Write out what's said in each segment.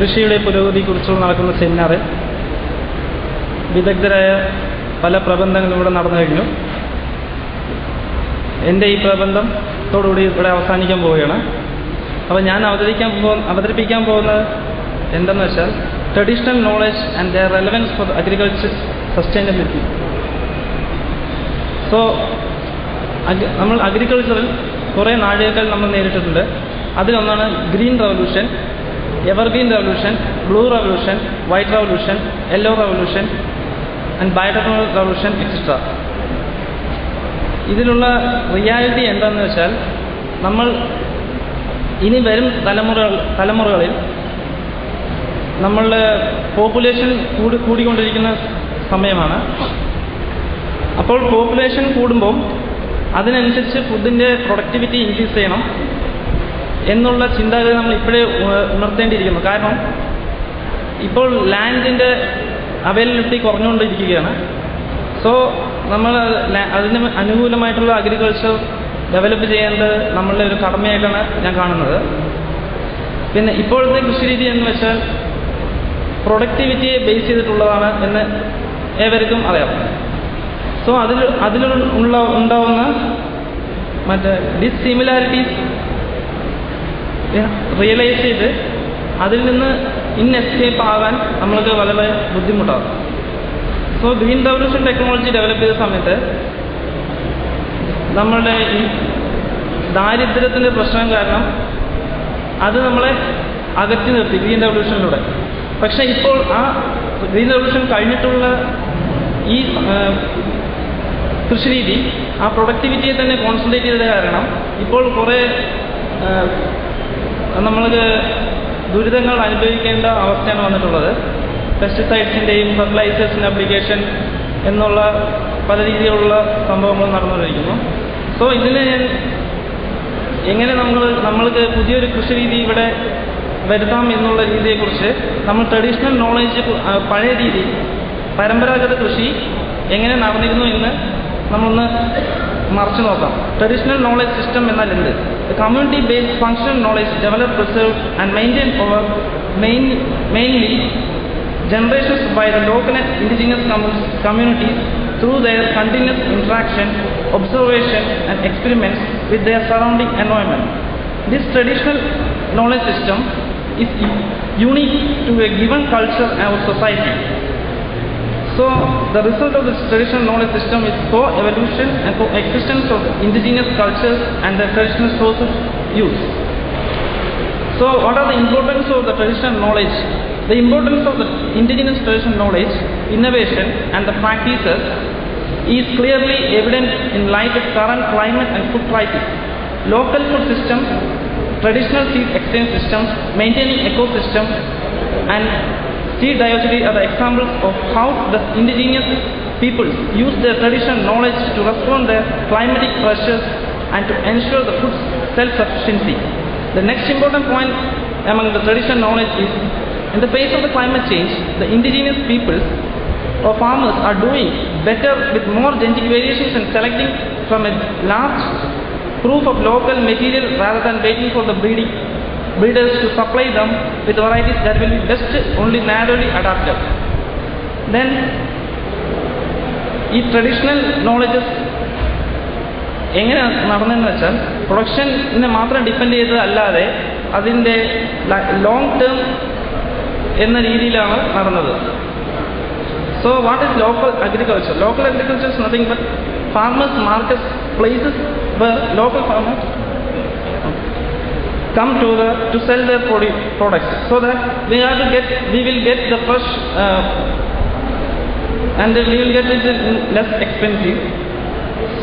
കൃഷിയുടെ പുരോഗതിയെക്കുറിച്ചുള്ള നടക്കുന്ന സെമിനാർ വിദഗ്ധരായ പല പ്രബന്ധങ്ങളും ഇവിടെ നടന്നു കഴിഞ്ഞു. എന്റെ ഈ പ്രബന്ധത്തോടുകൂടി ഇവിടെ അവസാനിക്കാൻ പോവുകയാണ്. അപ്പോൾ ഞാൻ അവതരിക്കാൻ പോ അവതരിപ്പിക്കാൻ പോകുന്നത് എന്തെന്ന് വെച്ചാൽ traditional knowledge and the relevance for agriculture sustainability so നമ്മൾ അഗ്രികൾച്ചറിൽ കുറേ നാഴികകൾ നമ്മൾ നേരിട്ടിട്ടുണ്ട്. അതിലൊന്നാണ് green revolution evergreen revolution blue revolution white revolution yellow revolution and biotechnology revolution etcetera ഇതിലുള്ള റിയാലിറ്റി എന്താണെന്ന് വെച്ചാൽ നമ്മൾ ഇനി വരും തലമുറകൾ തലമുറകളിൽ നമ്മളുടെ പോപ്പുലേഷൻ കൂടി കൂടിക്കൊണ്ടിരിക്കുന്ന സമയമാണ്. അപ്പോൾ പോപ്പുലേഷൻ കൂടുമ്പോൾ അതിനനുസരിച്ച് ഫുഡിന്റെ പ്രൊഡക്ടിവിറ്റി ഇൻക്രീസ് ചെയ്യണം. എന്നുള്ള ചിന്താഗതി നമ്മൾ ഇപ്പോഴേ ഉണർത്തേണ്ടിയിരിക്കുന്നു. കാരണം ഇപ്പോൾ ലാൻഡിന്റെ അവൈലബിലിറ്റി കുറഞ്ഞുകൊണ്ടിരിക്കുകയാണ്. സോ നമ്മൾ അതിന് അനുകൂലമായിട്ടുള്ള അഗ്രികൾച്ചർ ഡെവലപ്പ് ചെയ്യേണ്ടത് നമ്മളുടെ ഒരു കടമയായിട്ടാണ് ഞാൻ കാണുന്നത്. പിന്നെ ഇപ്പോഴത്തെ കൃഷി രീതി എന്ന് വെച്ചാൽ പ്രൊഡക്ടിവിറ്റിയെ ബേസ് ചെയ്തിട്ടുള്ളതാണ് എന്ന് ഏവർക്കും അറിയാം. സോ അതിൽ അതിലുള്ള ഉണ്ടാവുന്ന മറ്റേ ഡിസിമിലാരിറ്റീസ് റിയലൈസ് ചെയ്ത് അതിൽ നിന്ന് ഇൻ എസ്കേപ്പ് ആവാൻ നമ്മൾക്ക് വളരെ ബുദ്ധിമുട്ടാകും. So green revolution technology develop ചെയ്ത സമയത്ത് നമ്മളുടെ ഈ ദാരിദ്ര്യത്തിന്റെ പ്രശ്നം കാരണം അത് നമ്മളെ അകറ്റി നിർത്തി ഗ്രീൻ റവല്യൂഷനിലൂടെ പക്ഷേ ഇപ്പോൾ ആ ഗ്രീൻ റവല്യൂഷൻ കഴിഞ്ഞിട്ടുള്ള ഈ കൃഷിരീതി ആ പ്രൊഡക്ടിവിറ്റിയെ തന്നെ കോൺസെൻട്രേറ്റ് ചെയ്തത് കാരണം ഇപ്പോൾ കുറേ നമ്മൾക്ക് ദുരിതങ്ങൾ അനുഭവിക്കേണ്ട അവസ്ഥയാണ് വന്നിട്ടുള്ളത്. പെസ്റ്റിസൈഡ്സിന്റെയും ഫെർട്ടിലൈസേഴ്സിന്റെ അപ്ലിക്കേഷൻ എന്നുള്ള പല രീതിയിലുള്ള സംഭവങ്ങൾ നടന്നുകൊണ്ടിരിക്കുന്നു. സോ ഇതിന് ഞാൻ എങ്ങനെ നമ്മൾ നമ്മൾക്ക് പുതിയൊരു കൃഷി രീതി ഇവിടെ വരുത്താം എന്നുള്ള രീതിയെക്കുറിച്ച് നമ്മൾ ട്രഡീഷണൽ നോളേജ് പഴയ രീതി പരമ്പരാഗത കൃഷി എങ്ങനെ നടന്നിരുന്നു എന്ന് നമ്മളൊന്ന് മറച്ചു നോക്കാം. ട്രഡീഷണൽ നോളേജ് സിസ്റ്റം എന്നാൽ എന്ത്? The community-based functional knowledge developed, preserved and maintained over main, mainly generations by the local and indigenous com communities through their continuous interaction, observation and experiments with their surrounding environment. This traditional knowledge system is unique to a given culture or society. So the result of this traditional knowledge system is co-evolution and co-existence of indigenous cultures and their traditional sources use. So what are the importance of the traditional knowledge? The importance of the indigenous traditional knowledge, innovation and the practices is clearly evident in light of current climate and food crisis. Local food systems, traditional seed exchange systems, maintaining ecosystem and seed diversity are examples of how the indigenous peoples use their traditional knowledge to respond their climatic pressures and to ensure the food self-sufficiency. The next important point among the traditional knowledge is in the face of the climate change, the indigenous peoples or farmers are doing better with more genetic variations and selecting from a large proof of local material rather than waiting for the breeding breeders to supply them with varieties that will be best only narrowly adapted. Then ഈ traditional knowledges എങ്ങനെ നടന്നതെന്ന് വെച്ചാൽ പ്രൊഡക്ഷനെ മാത്രം depend ചെയ്തത് അല്ലാതെ അതിന്റെ long term എന്ന രീതിയിലാണ് നടന്നത് so what is local agriculture local agriculture is nothing but farmers market places local farmers come to the to sell their produ- products so that we have to get we will get the fresh uh, and we will get it less expensive.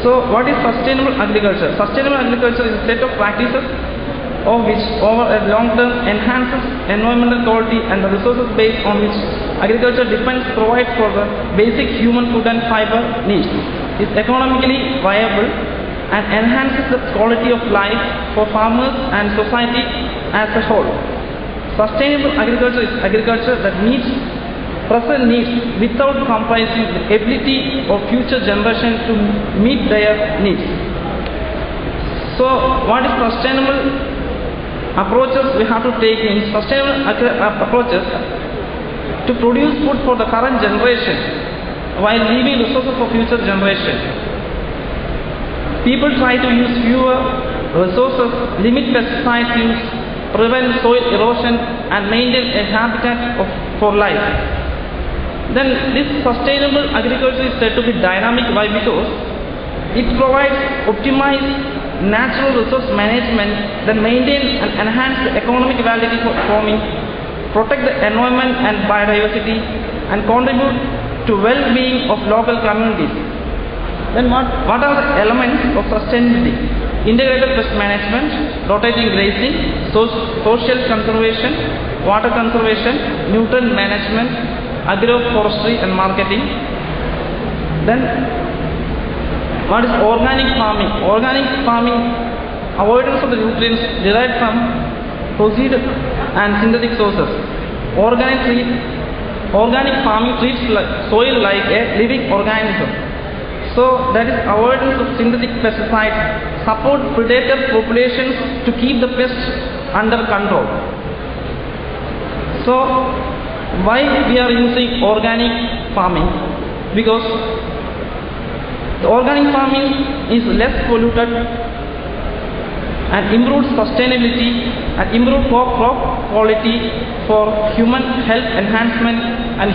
So what is sustainable agriculture? Sustainable agriculture is a set of practices of which over a long term enhances environmental quality and the resources base on which agriculture depends provides for the basic human food and fiber needs. Is economically viable and enhances the quality of life for farmers and society as a whole. Sustainable agriculture is agriculture that meets present needs without compromising the ability of future generations to meet their needs. So, what is sustainable approaches we have to take in sustainable approaches to produce food for the current generation while leaving resources for future generation. People try to use fewer resources, limit pesticide use, prevent soil erosion and maintain a habitat of, for life. Then this sustainable agriculture is said to be dynamic. Why? Because it provides optimized natural resource management that maintain and enhance the economic validity for farming, protect the environment and biodiversity, and contribute to well-being of local communities. Then what, what are the elements of sustainability? Integrated pest management, rotating grazing, so- social conservation, water conservation, nutrient management, agroforestry and marketing. Then what is organic farming? Organic farming, avoidance of the nutrients derived from processed and synthetic sources. Organic organic farming treats soil like a living organism. So that is avoidance of synthetic pesticides, support predator populations to keep the pests under control. So why we are using organic farming? Because the organic farming is less polluted and improves sustainability and improve crop, crop quality for human health enhancement and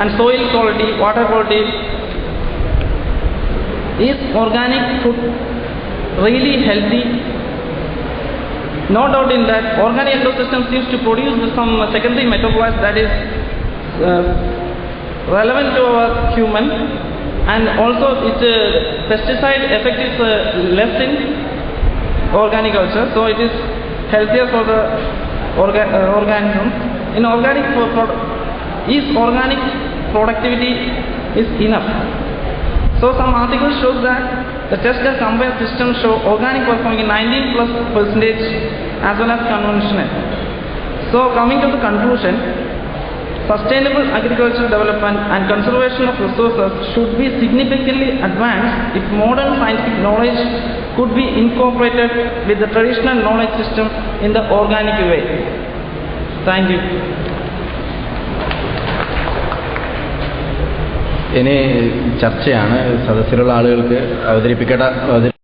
and soil quality, water quality. Is organic food really healthy? No doubt in that organic ecosystem seems to produce some secondary metabolites that is uh, relevant to our human. And also its uh, pesticide effect is uh, less in organic culture so it is healthier for the orga- uh, organism. In organic pro- pro- is organic productivity is enough so some articles show that the test that combined systems show organic performing 19 plus percentage as well as conventional so coming to the conclusion Sustainable agricultural development and conservation of resources should be significantly advanced if modern scientific knowledge could be incorporated with the traditional knowledge system in the organic way. Thank you. ഇനി ചർച്ചയാണ് സദസ്സിലുള്ള ആളുകൾക്ക് അവതരിപ്പിക്കേണ്ട അവതരി